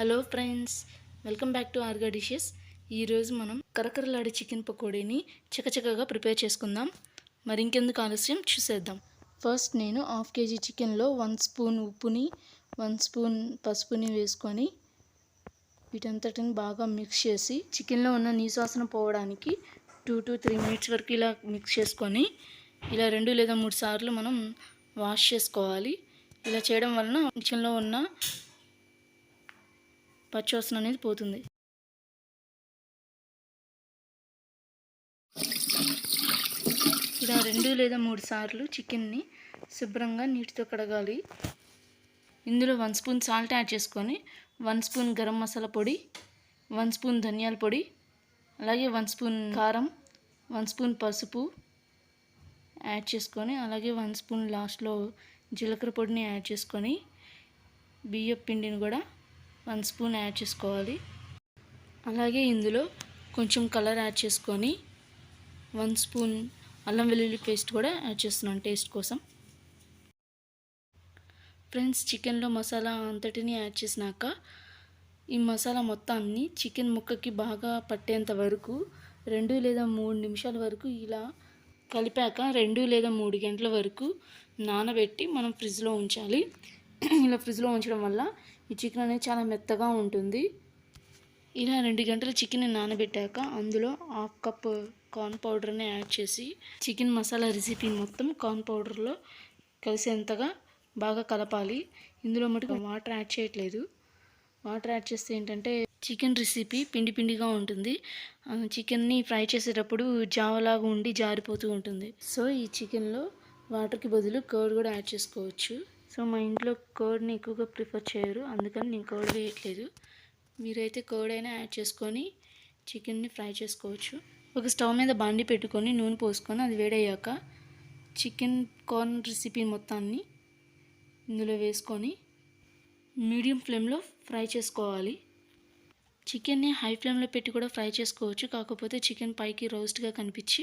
Hello friends welcome back to ఆర్గా dishes. ఈరోజు మనం కరకరలాడే చికెన్ పకోడీని చకచకగా ప్రిపేర్ చేసుకుందాం. మరి ఇంకెందుకు ఆలస్యం? చూసేద్దాం. ఫస్ట్ నేను హాఫ్ కేజీ చికెన్లో వన్ స్పూన్ ఉప్పుని వన్ స్పూన్ పసుపుని వేసుకొని వీటంతటిని బాగా మిక్స్ చేసి చికెన్లో ఉన్న నీసువాసన పోవడానికి టూ టు త్రీ మినిట్స్ వరకు ఇలా మిక్స్ చేసుకొని ఇలా రెండు లేదా మూడు సార్లు మనం వాష్ చేసుకోవాలి. ఇలా చేయడం వలన కిచెన్లో ఉన్న పచ్చివాసన అనేది పోతుంది. ఇలా రెండు లేదా మూడు సార్లు చికెన్ని శుభ్రంగా నీటితో కడగాలి. ఇందులో వన్ స్పూన్ సాల్ట్ యాడ్ చేసుకొని వన్ స్పూన్ గరం మసాలా పొడి వన్ స్పూన్ ధనియాల పొడి అలాగే వన్ స్పూన్ కారం వన్ స్పూన్ పసుపు యాడ్ చేసుకొని అలాగే వన్ స్పూన్ లాస్ట్లో జీలకర్ర పొడిని యాడ్ చేసుకొని బియ్యం పిండిని కూడా వన్ స్పూన్ యాడ్ చేసుకోవాలి. అలాగే ఇందులో కొంచెం కలర్ యాడ్ చేసుకొని వన్ స్పూన్ అల్లం వెల్లుల్లి పేస్ట్ కూడా యాడ్ చేస్తున్నాను టేస్ట్ కోసం. ఫ్రెండ్స్ చికెన్లో మసాలా అంతటిని యాడ్ చేసినాక ఈ మసాలా మొత్తాన్ని చికెన్ ముక్కకి బాగా పట్టేంత వరకు రెండు లేదా మూడు నిమిషాల వరకు ఇలా కలిపాక రెండు లేదా మూడు గంటల వరకు నానబెట్టి మనం ఫ్రిడ్జ్లో ఉంచాలి. ఇలా ఫ్రిడ్జ్లో ఉంచడం వల్ల ఈ చికెన్ అనేది చాలా మెత్తగా ఉంటుంది. ఇలా రెండు గంటలు చికెన్ నానబెట్టాక అందులో హాఫ్ కప్ కార్న్ పౌడర్ని యాడ్ చేసి చికెన్ మసాలా రెసిపీ మొత్తం కార్న్ పౌడర్లో కలిసేంతగా బాగా కలపాలి. ఇందులో మటుకు వాటర్ యాడ్ చేయట్లేదు. వాటర్ యాడ్ చేస్తే ఏంటంటే చికెన్ రెసిపీ పిండి పిండిగా ఉంటుంది. చికెన్ని ఫ్రై చేసేటప్పుడు జావలాగా ఉండి జారిపోతూ ఉంటుంది. సో ఈ చికెన్లో వాటర్కి బదులు కర్డ్ కూడా యాడ్ చేసుకోవచ్చు. సో మా ఇంట్లో కోడ్ని ఎక్కువగా ప్రిఫర్ చేయరు. అందుకని నేను కోడ్ వేయట్లేదు. మీరైతే కోడ్ అయినా యాడ్ చేసుకొని చికెన్ని ఫ్రై చేసుకోవచ్చు. ఒక స్టవ్ మీద బాండి పెట్టుకొని నూనె పోసుకొని అది వేడయ్యాక చికెన్ కార్న్ రెసిపీ మొత్తాన్ని ఇందులో వేసుకొని మీడియం ఫ్లేమ్లో ఫ్రై చేసుకోవాలి. చికెన్ని హై ఫ్లేమ్లో పెట్టి కూడా ఫ్రై చేసుకోవచ్చు. కాకపోతే చికెన్ పైకి రోస్ట్గా కనిపించి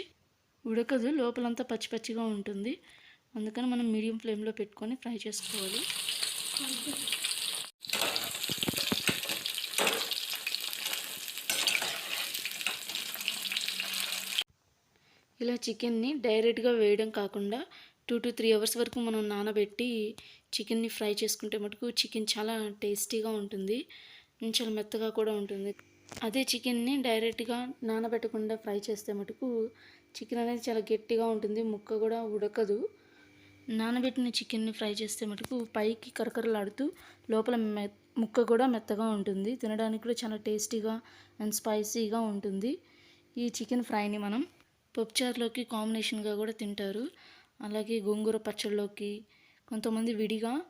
ఉడకదు. లోపలంతా పచ్చి పచ్చిగా ఉంటుంది. అందుకని మనం మీడియం ఫ్లేమ్లో పెట్టుకొని ఫ్రై చేసుకోవాలి. ఇలా చికెన్ని డైరెక్ట్గా వేయడం కాకుండా టూ టు త్రీ అవర్స్ వరకు మనం నానబెట్టి చికెన్ని ఫ్రై చేసుకుంటే మటుకు చికెన్ చాలా టేస్టీగా ఉంటుంది. చాలా మెత్తగా కూడా ఉంటుంది. అదే చికెన్ని డైరెక్ట్గా నానబెట్టకుండా ఫ్రై చేస్తే మటుకు చికెన్ అనేది చాలా గట్టిగా ఉంటుంది. ముక్క కూడా ఉడకదు. నానబెట్టిన చికెన్ని ఫ్రై చేస్తే మటుకు పైకి కరకరలాడుతూ లోపల మె ముక్క కూడా మెత్తగా ఉంటుంది. తినడానికి కూడా చాలా టేస్టీగా అండ్ స్పైసీగా ఉంటుంది. ఈ చికెన్ ఫ్రైని మనం పప్పుచారులోకి కాంబినేషన్గా కూడా తింటారు. అలాగే గోంగూర పచ్చళ్ళలోకి కొంతమంది విడిగా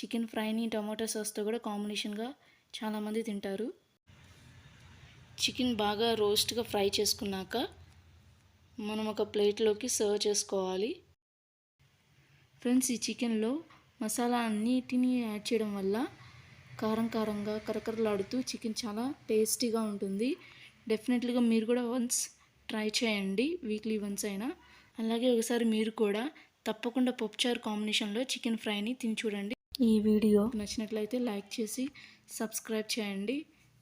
చికెన్ ఫ్రైని టమాటా సాస్తో కూడా కాంబినేషన్గా చాలామంది తింటారు. చికెన్ బాగా రోస్ట్గా ఫ్రై చేసుకున్నాక మనం ఒక ప్లేట్లోకి సర్వ్ చేసుకోవాలి. ఫ్రెండ్స్ ఈ చికెన్లో మసాలా అన్నిటినీ యాడ్ చేయడం వల్ల కారం కారంగా కరకరలాడుతూ చికెన్ చాలా టేస్టీగా ఉంటుంది. డెఫినెట్లీగా మీరు కూడా వన్స్ ట్రై చేయండి వీక్లీ వన్స్ అయినా. అలాగే ఒకసారి మీరు కూడా తప్పకుండా పప్పుచారు కాంబినేషన్లో చికెన్ ఫ్రైని తిని చూడండి. ఈ వీడియో నచ్చినట్లయితే లైక్ చేసి సబ్స్క్రైబ్ చేయండి.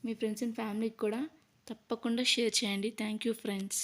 మీ ఫ్రెండ్స్ అండ్ ఫ్యామిలీకి కూడా తప్పకుండా షేర్ చేయండి. Thank you friends.